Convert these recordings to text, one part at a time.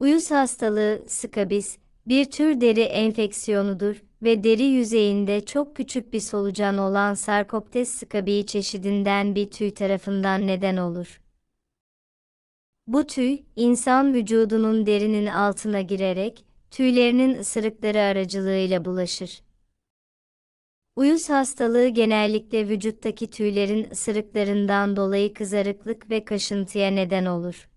Uyuz hastalığı, skabis, bir tür deri enfeksiyonudur ve deri yüzeyinde çok küçük bir solucan olan Sarcoptes scabii çeşidinden bir tüy tarafından neden olur. Bu tüy, insan vücudunun derinin altına girerek, tüylerinin ısırıkları aracılığıyla bulaşır. Uyuz hastalığı genellikle vücuttaki tüylerin ısırıklarından dolayı kızarıklık ve kaşıntıya neden olur.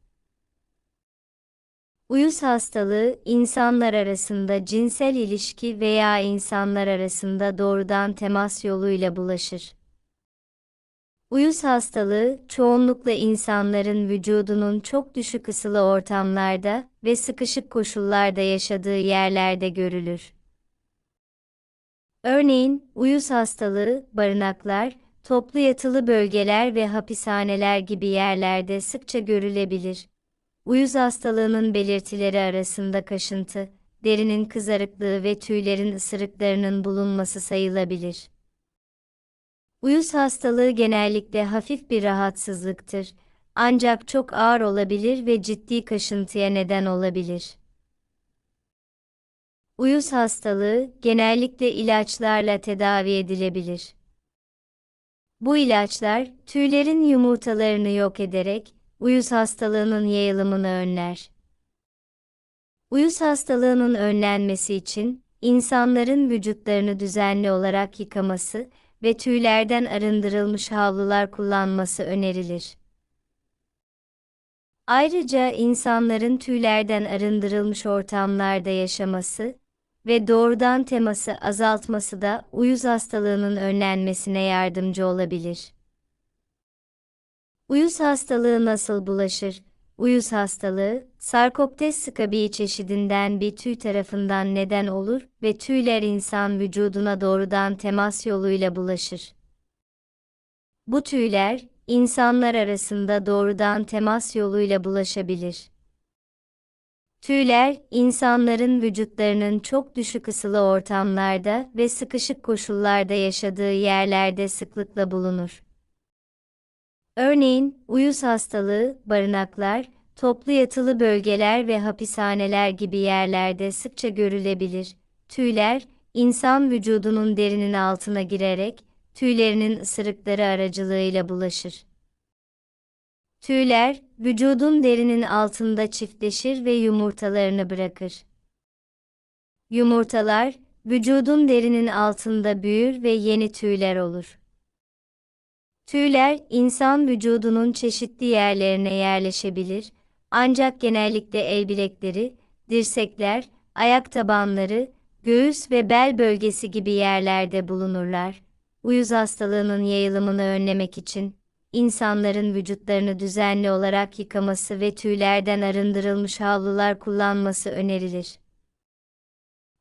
Uyuz hastalığı, insanlar arasında cinsel ilişki veya insanlar arasında doğrudan temas yoluyla bulaşır. Uyuz hastalığı, çoğunlukla insanların vücudunun çok düşük ısılı ortamlarda ve sıkışık koşullarda yaşadığı yerlerde görülür. Örneğin, uyuz hastalığı, barınaklar, toplu yatılı bölgeler ve hapishaneler gibi yerlerde sıkça görülebilir. Uyuz hastalığının belirtileri arasında kaşıntı, derinin kızarıklığı ve tüylerin ısırıklarının bulunması sayılabilir. Uyuz hastalığı genellikle hafif bir rahatsızlıktır. Ancak çok ağır olabilir ve ciddi kaşıntıya neden olabilir. Uyuz hastalığı genellikle ilaçlarla tedavi edilebilir. Bu ilaçlar tüylerin yumurtalarını yok ederek uyuz hastalığının yayılımını önler. Uyuz hastalığının önlenmesi için insanların vücutlarını düzenli olarak yıkaması ve tüylerden arındırılmış havlular kullanması önerilir. Ayrıca insanların tüylerden arındırılmış ortamlarda yaşaması ve doğrudan teması azaltması da uyuz hastalığının önlenmesine yardımcı olabilir. Uyuz hastalığı nasıl bulaşır? Uyuz hastalığı, Sarkoptes scabii çeşidinden bir tüy tarafından neden olur ve tüyler insan vücuduna doğrudan temas yoluyla bulaşır. Bu tüyler, insanlar arasında doğrudan temas yoluyla bulaşabilir. Tüyler, insanların vücutlarının çok düşük ısılı ortamlarda ve sıkışık koşullarda yaşadığı yerlerde sıklıkla bulunur. Örneğin, uyuz hastalığı, barınaklar, toplu yatılı bölgeler ve hapishaneler gibi yerlerde sıkça görülebilir. Tüyler, insan vücudunun derinin altına girerek, tüylerinin ısırıkları aracılığıyla bulaşır. Tüyler, vücudun derinin altında çiftleşir ve yumurtalarını bırakır. Yumurtalar, vücudun derinin altında büyür ve yeni tüyler olur. Tüyler, insan vücudunun çeşitli yerlerine yerleşebilir, ancak genellikle el bilekleri, dirsekler, ayak tabanları, göğüs ve bel bölgesi gibi yerlerde bulunurlar. Uyuz hastalığının yayılımını önlemek için, insanların vücutlarını düzenli olarak yıkaması ve tüylerden arındırılmış havlular kullanması önerilir.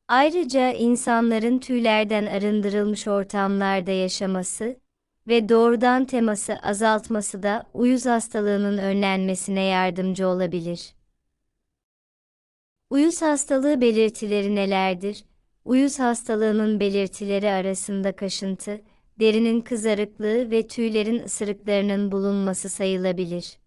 Ayrıca insanların tüylerden arındırılmış ortamlarda yaşaması ve doğrudan teması azaltması da uyuz hastalığının önlenmesine yardımcı olabilir. Uyuz hastalığı belirtileri nelerdir? Uyuz hastalığının belirtileri arasında kaşıntı, derinin kızarıklığı ve tüylerin ısırıklarının bulunması sayılabilir.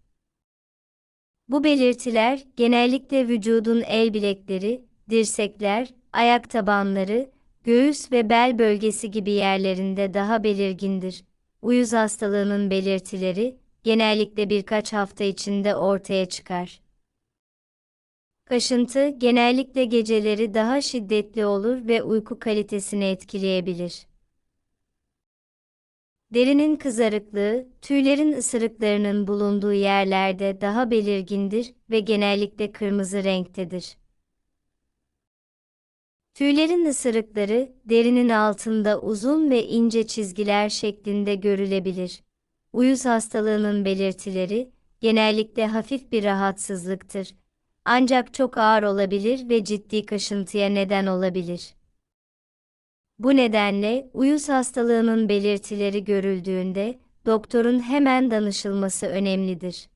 Bu belirtiler genellikle vücudun el bilekleri, dirsekler, ayak tabanları, göğüs ve bel bölgesi gibi yerlerinde daha belirgindir. Uyuz hastalığının belirtileri genellikle birkaç hafta içinde ortaya çıkar. Kaşıntı genellikle geceleri daha şiddetli olur ve uyku kalitesini etkileyebilir. Derinin kızarıklığı, tüylerin ısırıklarının bulunduğu yerlerde daha belirgindir ve genellikle kırmızı renktedir. Tüylerin ısırıkları, derinin altında uzun ve ince çizgiler şeklinde görülebilir. Uyuz hastalığının belirtileri, genellikle hafif bir rahatsızlıktır. Ancak çok ağır olabilir ve ciddi kaşıntıya neden olabilir. Bu nedenle uyuz hastalığının belirtileri görüldüğünde doktorun hemen danışılması önemlidir.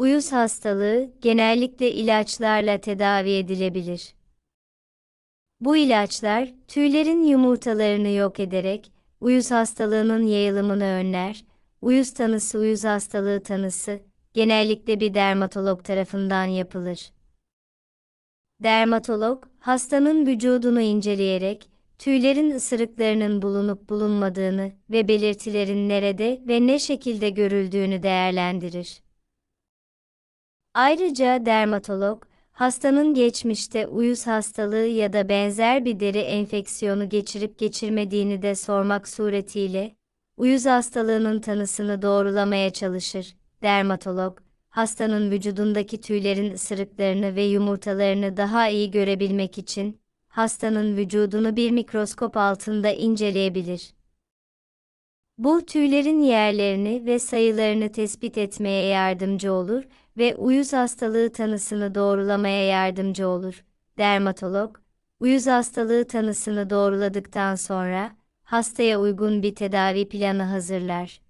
Uyuz hastalığı genellikle ilaçlarla tedavi edilebilir. Bu ilaçlar tüylerin yumurtalarını yok ederek uyuz hastalığının yayılımını önler. Uyuz tanısı uyuz hastalığı tanısı genellikle bir dermatolog tarafından yapılır. Dermatolog, hastanın vücudunu inceleyerek, tüylerin ısırıklarının bulunup bulunmadığını ve belirtilerin nerede ve ne şekilde görüldüğünü değerlendirir. Ayrıca dermatolog, hastanın geçmişte uyuz hastalığı ya da benzer bir deri enfeksiyonu geçirip geçirmediğini de sormak suretiyle, uyuz hastalığının tanısını doğrulamaya çalışır. Dermatolog, hastanın vücudundaki tüylerin ısırıklarını ve yumurtalarını daha iyi görebilmek için, hastanın vücudunu bir mikroskop altında inceleyebilir. Bu tüylerin yerlerini ve sayılarını tespit etmeye yardımcı olur ve uyuz hastalığı tanısını doğrulamaya yardımcı olur. Dermatolog, uyuz hastalığı tanısını doğruladıktan sonra hastaya uygun bir tedavi planı hazırlar.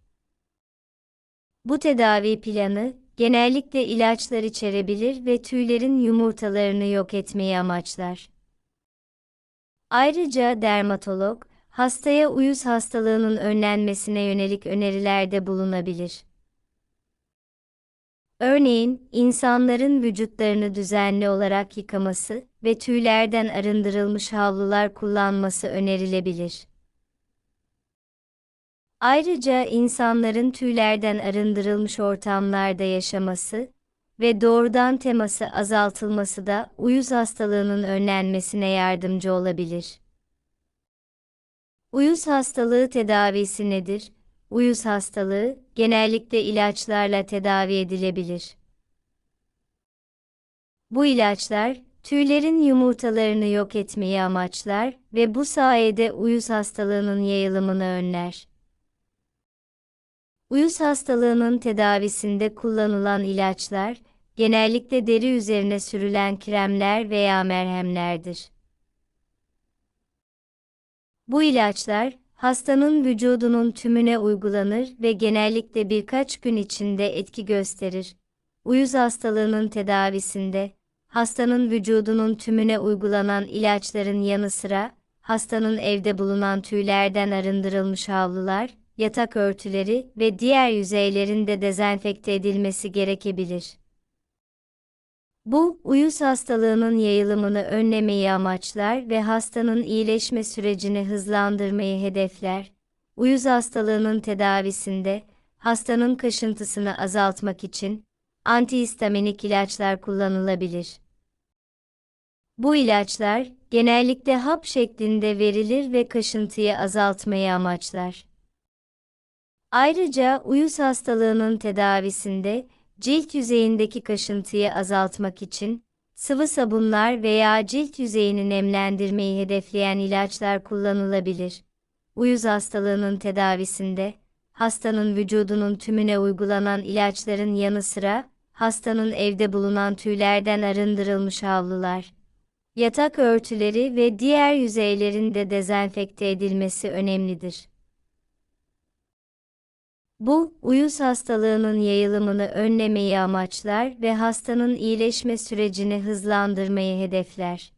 Bu tedavi planı genellikle ilaçlar içerebilir ve tüylerin yumurtalarını yok etmeyi amaçlar. Ayrıca dermatolog, hastaya uyuz hastalığının önlenmesine yönelik önerilerde bulunabilir. Örneğin, insanların vücutlarını düzenli olarak yıkaması ve tüylerden arındırılmış havlular kullanması önerilebilir. Ayrıca insanların tüylerden arındırılmış ortamlarda yaşaması ve doğrudan teması azaltılması da uyuz hastalığının önlenmesine yardımcı olabilir. Uyuz hastalığı tedavisi nedir? Uyuz hastalığı genellikle ilaçlarla tedavi edilebilir. Bu ilaçlar tüylerin yumurtalarını yok etmeyi amaçlar ve bu sayede uyuz hastalığının yayılımını önler. Uyuz hastalığının tedavisinde kullanılan ilaçlar genellikle deri üzerine sürülen kremler veya merhemlerdir. Bu ilaçlar hastanın vücudunun tümüne uygulanır ve genellikle birkaç gün içinde etki gösterir. Uyuz hastalığının tedavisinde hastanın vücudunun tümüne uygulanan ilaçların yanı sıra hastanın evde bulunan tüylerden arındırılmış havlular, yatak örtüleri ve diğer yüzeylerin de dezenfekte edilmesi gerekebilir. Bu, uyuz hastalığının yayılımını önlemeyi amaçlar ve hastanın iyileşme sürecini hızlandırmayı hedefler. Uyuz hastalığının tedavisinde, hastanın kaşıntısını azaltmak için, antihistaminik ilaçlar kullanılabilir. Bu ilaçlar, genellikle hap şeklinde verilir ve kaşıntıyı azaltmayı amaçlar. Ayrıca uyuz hastalığının tedavisinde, cilt yüzeyindeki kaşıntıyı azaltmak için sıvı sabunlar veya cilt yüzeyini nemlendirmeyi hedefleyen ilaçlar kullanılabilir. Uyuz hastalığının tedavisinde hastanın vücudunun tümüne uygulanan ilaçların yanı sıra hastanın evde bulunan tüylerden arındırılmış havlular, yatak örtüleri ve diğer yüzeylerin de dezenfekte edilmesi önemlidir. Bu, uyuz hastalığının yayılımını önlemeyi amaçlar ve hastanın iyileşme sürecini hızlandırmayı hedefler.